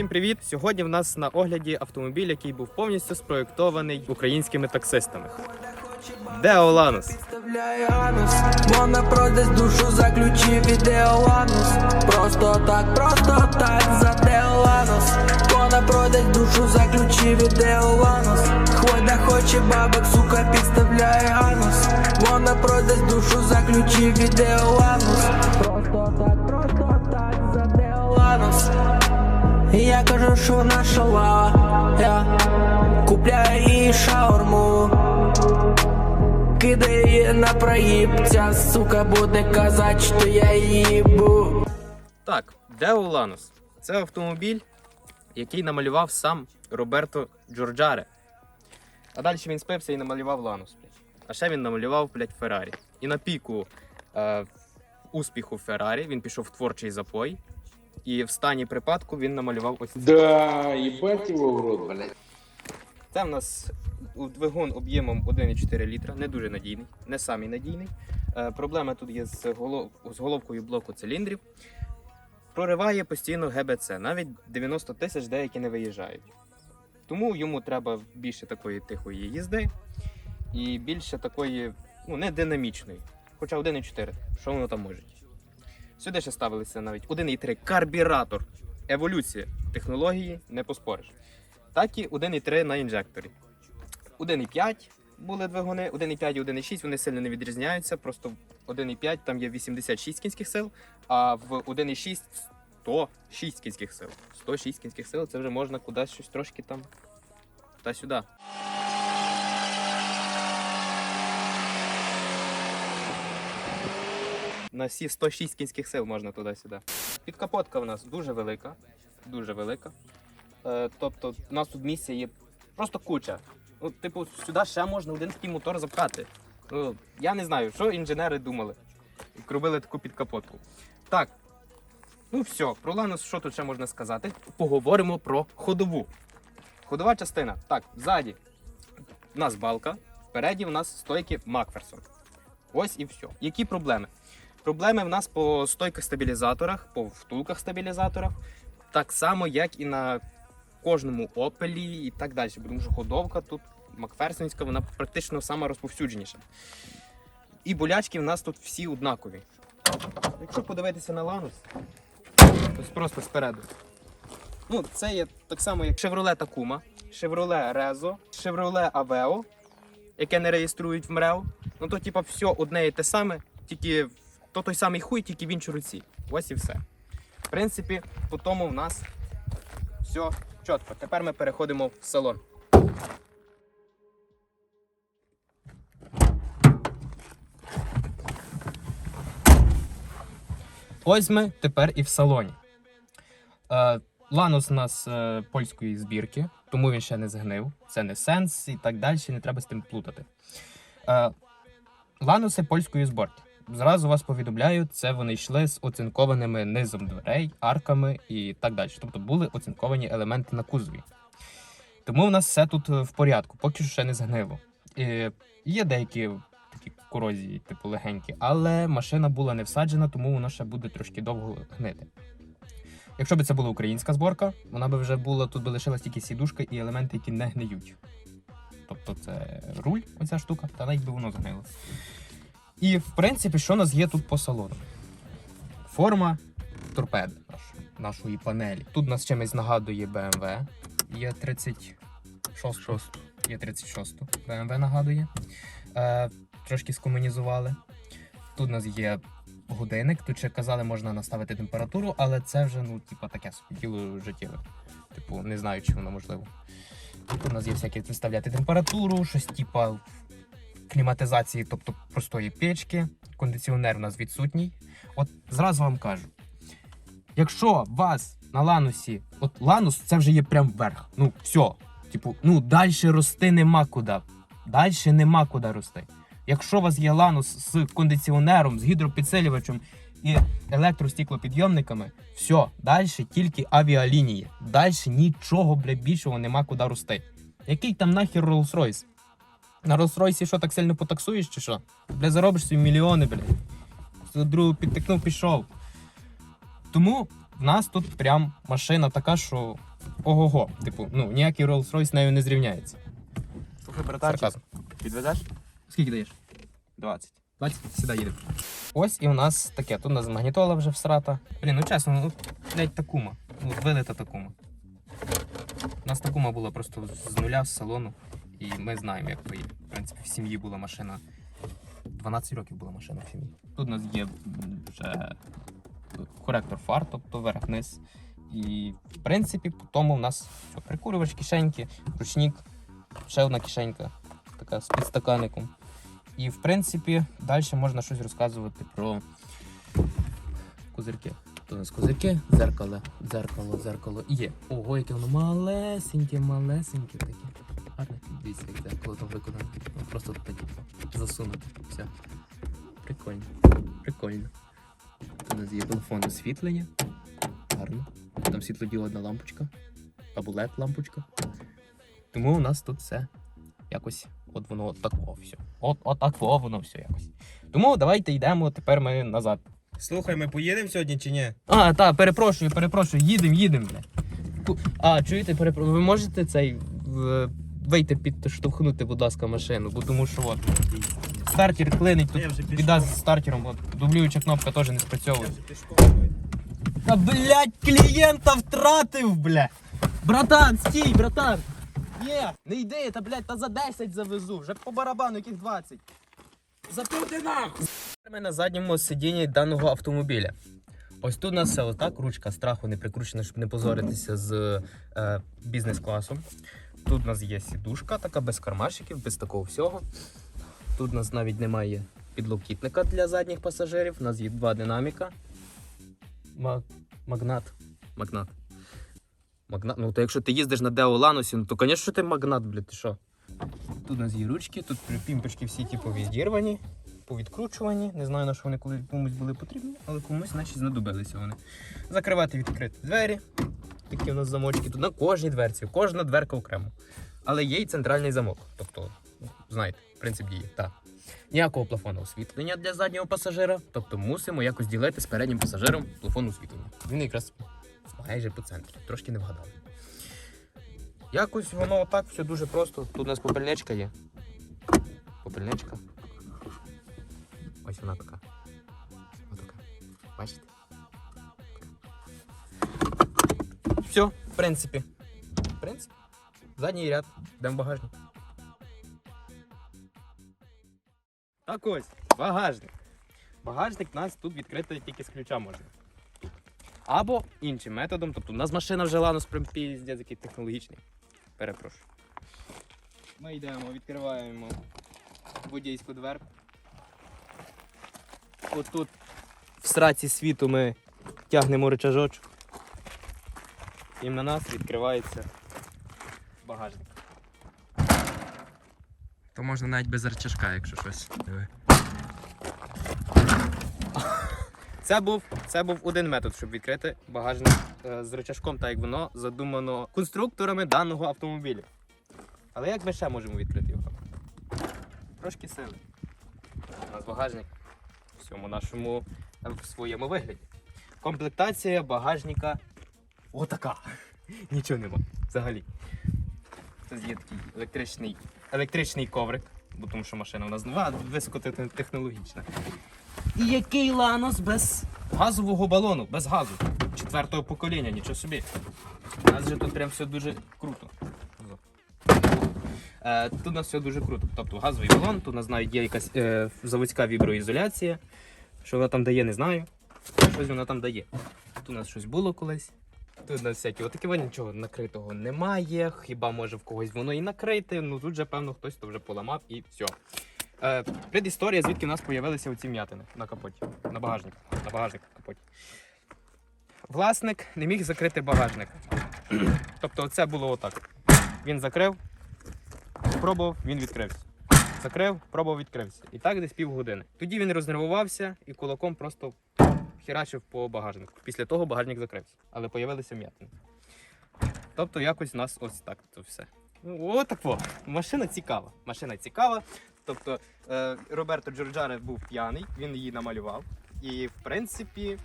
Всім привіт! Сьогодні в нас на огляді автомобіль, який був повністю спроєктований українськими таксистами. Ланос. Вставляє вона продасть душу, заключив ідеоланус Просто так, просто так, за Деоланус Вона продасть душу, заключив ідеоланус Хвода хоче бабок, сука, підставляє анус. Вона продасть душу, заключив ідеоланус Просто так, просто так, за Деоланус Я кажу, що вона шалава, я купляю їй шаурму Кидає на проїб, ця сука буде казать, що я їбу. Так, Део Ланос. Це автомобіль, який намалював сам Роберто Джорджаре. А далі він спився і намалював блядь. А ще він намалював, блядь, Феррарі. І на піку е, успіху Феррарі він пішов в творчий запой. І в стані припадку він намалював ось це. Да, ебать его в рот, блядь. Це в нас двигун об'ємом 1,4 літра, не дуже надійний, не самий надійний. Е, проблема тут є з, голов... з головкою блоку циліндрів. Прориває постійно ГБЦ, навіть 90 тисяч деякі не виїжджають. Тому йому треба більше такої тихої їзди і більше такої, ну, не динамічної. Хоча 1,4, що воно там може. Сюди ще ставилися навіть 1,3 карбюратор. Еволюція технології не поспориш так і 1,3 на інжекторі. 1,5 були двигуни, 1,5 і 1,6 вони сильно не відрізняються. Просто в 1,5 там є 86 кінських сил, а в 1,6 106 кінських сил. 106 кінських сил це вже можна кудись щось трошки там та сюди. На всі 106 кінських сил можна туди-сюди. Підкапотка в нас дуже велика, дуже велика. Е, тобто, у нас тут місця є просто куча. Ну, типу, сюди ще можна один такий мотор запхати. Ну, я не знаю, що інженери думали, робили таку підкапотку. Так. Ну все, про Ланос, що тут ще можна сказати? Поговоримо про ходову. Ходова частина. Так, ззаді в нас балка, впереді в нас стойки Макферсон. Ось і все. Які проблеми? Проблеми в нас по стойках стабілізаторах, по втулках стабілізаторах, так само, як і на кожному опелі і так далі. Тому що ходовка тут Макферсонська, вона практично сама розповсюдженіша. І болячки в нас тут всі однакові. Якщо подивитися на ланус, ось просто спереду. Ну, це є так само, як Chevrolet Tacoma, Chevrolet Rezo, Chevrolet Aveo, яке не реєструють в МРЕО. Ну то, типа, все одне і те саме, тільки то той самий хуй, тільки в іншій руці. Ось і все. В принципі, по тому в нас все чітко. Тепер ми переходимо в салон. Ось ми тепер і в салоні. Е, Ланос у нас е, польської збірки, тому він ще не згнив. Це не сенс і так далі, не треба з тим плутати. Е, Ланоси польської зборки. Зразу вас повідомляю, це вони йшли з оцинкованими низом дверей, арками і так далі. Тобто були оцинковані елементи на кузові. Тому в нас все тут е, в порядку, поки що ще не згнило. І є деякі такі корозії, типу легенькі, але машина була не всаджена, тому вона ще буде трошки довго гнити. Якщо б це була українська зборка, вона би вже була, тут би лишилась тільки сідушка і елементи, які не гниють. Тобто це руль, оця штука, та навіть би воно згнило. І в принципі, що у нас є тут по салону? Форма торпеди нашої, нашої панелі. Тут нас чимось нагадує BMW. Є 36. Є 36. BMW нагадує. Е, трошки скомунізували. Тут у нас є годинник. Тут ще казали, можна наставити температуру, але це вже ну, типу, таке собі діло життєве. Типу, не знаю, чи воно можливо. Тут у нас є всякі виставляти температуру, щось типа кліматизації, тобто простої печки. Кондиціонер у нас відсутній. От зразу вам кажу: якщо вас на ланусі, от ланус це вже є прям вверх. Ну, все. Типу, ну далі рости нема куди. Далі нема куди рости. Якщо у вас є ланус з кондиціонером, з гідропідсилювачем і електростіклопідйомниками, все, далі тільки авіалінії. Далі нічого, блядь, більшого нема куди рости. Який там нахер Rolls-Royce? На Rolls-Royce що так сильно потаксуєш чи що? Бля, заробиш собі мільйони. За другу підтикнув, пішов. Тому в нас тут прям машина така, що ого-го. Типу, ну, ніякий Rolls-Royce з нею не зрівняється. Слухай, братанчик, підвезеш? Скільки даєш? 20. 20? Сюди їдемо. Ось і у нас таке. Тут у нас магнітола вже всрата. Блін, ну чесно, ну, блядь, такума. Ну, вилита такума. У нас такума була просто з нуля, з салону. І ми знаємо, як то є. В принципі, в сім'ї була машина. 12 років була машина в сім'ї. Тут у нас є вже коректор фар, тобто верх-низ. І в принципі, по тому в нас все, прикурювач, кишеньки, ручник, ще одна кишенька, така з підстаканником. І в принципі, далі можна щось розказувати про козирки. Тут у нас козирки, дзеркало, дзеркало, дзеркало. Є. Ого, яке воно малесеньке, малесеньке таке. Дивіться, як дзеркало там виконане. Ну, Просто таке засунути. Все. Прикольно. Прикольно. У нас є телефон освітлення. Гарно. Там світлодіодна лампочка. Або LED лампочка. Тому у нас тут все якось от воно от такого все. От, от воно все якось. Тому давайте йдемо тепер ми назад. Слухай, ми поїдемо сьогодні чи ні? А, так, перепрошую, перепрошую, їдемо, їдемо, бля. А, чуєте, перепрошую, ви можете цей в- вийти підштовхнути, будь ласка, машину, бо тому що от. Стартер клинить, тут біда з стартером, от дублююча кнопка теж не спрацьовує. Та блядь, клієнта втратив, бля. Братан, стій, братан. Є, не йди, та блядь, та за 10 завезу, вже по барабану, яких 20. Запити нахуй. Ми на задньому сидінні даного автомобіля. Ось тут у нас все отак, ручка страху не прикручена, щоб не позоритися з е, бізнес-класом. Тут у нас є сідушка, така без кармашиків, без такого всього. Тут у нас навіть немає підлокітника для задніх пасажирів. У нас є два динаміка. Магнат. Магнат. Магнат. Ну, то якщо ти їздиш на Део Ланусі, ну то, звісно, ти магнат, блядь, ти що? Тут у нас є ручки, тут пімпочки всі типу відірвані, повідкручувані. Не знаю, на що вони коли комусь були потрібні, але комусь, значить, знадобилися вони. Закривати відкрити двері. Такі у нас замочки. Тут на кожній дверці, кожна дверка окремо. Але є і центральний замок. Тобто, знаєте, принцип дії. Так. Ніякого плафону освітлення для заднього пасажира, тобто мусимо якось ділити з переднім пасажиром плафон освітлення. Він якраз майже по центрі, трошки не вгадали. Якось воно отак все дуже просто. Тут у нас попельничка є. Попельничка. Ось вона така. Отака. Бачите? Все, в принципі. В принципі. Задній ряд. Йдемо багажник. Так ось, багажник. Багажник у нас тут відкрити тільки з ключа можна. Або іншим методом. Тобто у нас машина вже прям піздець який технологічний. Перепрошую. Ми йдемо, відкриваємо водійську дверку. Отут в сраці світу ми тягнемо рычажочок. І на нас відкривається багажник. То можна навіть без рычажка, якщо щось. Диви. Це був, це був один метод, щоб відкрити багажник е, з рычажком, так як воно задумано конструкторами даного автомобіля. Але як ми ще можемо відкрити його? Трошки сили. У нас багажник в всьому нашому е, в своєму вигляді. Комплектація багажника отака. Нічого нема взагалі. Це є такий електричний, електричний коврик, бо тому що машина у нас нова, високотехнологічна. І який ланос без газового балону, без газу. Четвертого покоління, нічого собі. У нас же тут прям все дуже круто. Е, тут у нас все дуже круто. Тобто газовий балон, тут у нас навіть є якась е, заводська віброізоляція. Що вона там дає, не знаю. Щось вона там дає. Тут у нас щось було колись. Тут у нас всякі отакі нічого накритого немає. Хіба може в когось воно і накрите. Ну тут же, певно, хтось то вже поламав і все. Е, предісторія, звідки в нас з'явилися оці м'ятини на капоті, на багажник, на багажник на капоті. Власник не міг закрити багажник. тобто це було отак. Він закрив, пробував, він відкрився. Закрив, пробував, відкрився. І так десь півгодини. Тоді він рознервувався і кулаком просто херачив по багажнику. Після того багажник закрився. Але з'явилися м'ятини. Тобто якось у нас ось так це все. Ну, Отако. Машина цікава. Машина цікава. Тобто е, Роберто Джорджаре був п'яний, він її намалював. І в принципі,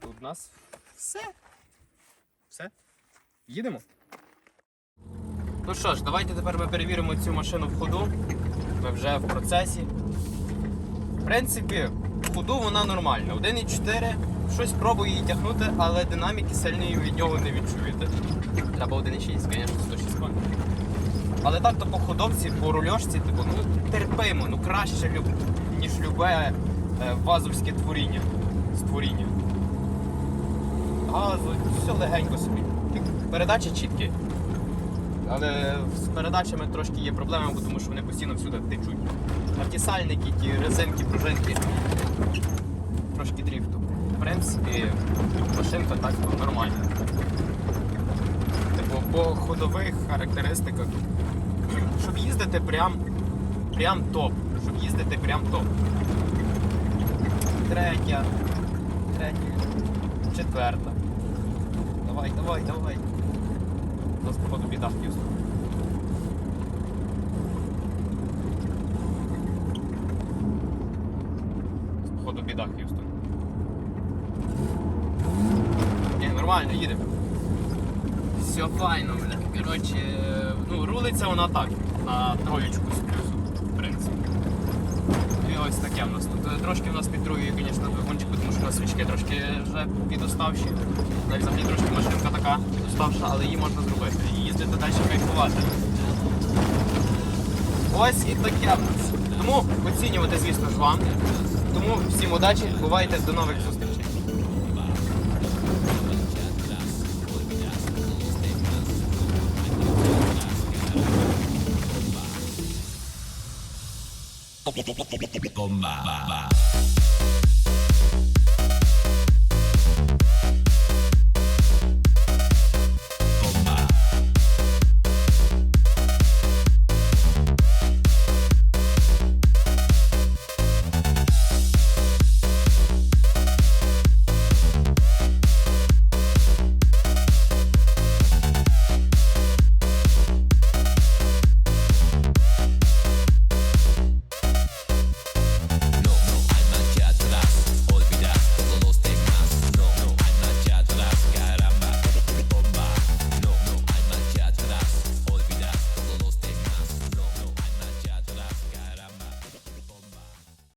тут у нас все. Все. Їдемо? Ну що ж, давайте тепер ми перевіримо цю машину в ходу. Ми вже в процесі. В принципі, ходу вона нормальна. 1,4. Щось пробую її тягнути, але динаміки сильної від нього не відчуєте. Треба 1,6, звісно, 106 коней. Але так то по ходовці, по рульошці, типу, ну терпимо, ну краще, ніж любе е, вазовське творіння. Створіння. Газу, все легенько собі. Передачі чіткі. Але з передачами трошки є проблеми, тому що вони постійно всюди течуть. А ті резинки, пружинки. Трошки дріфту. В принципі, машинка так то нормальна. Типу, по ходових характеристиках. Щоб їздити прям, прям топ. Щоб їздити прям топ. Третя. Третя. Четверта. Давай, давай, давай. У нас походу біда в Х'юстон. Походу біда Х'юстон. Ні, нормально, їдемо. Все файно, бля. Коротше, ну, рулиться вона так, на троєчку з плюсом, в принципі. І ось таке в нас тут. Трошки в нас підтруює, звісно, двигунчик, тому що у нас свічки трошки вже підоставші. Та й взагалі трошки машинка така підоставша, але її можна зробити. І їздити далі кайфувати. Ось і таке в нас. Тому оцінювати, звісно ж, вам. Тому всім удачі, бувайте, до нових зустрічей. Bomba.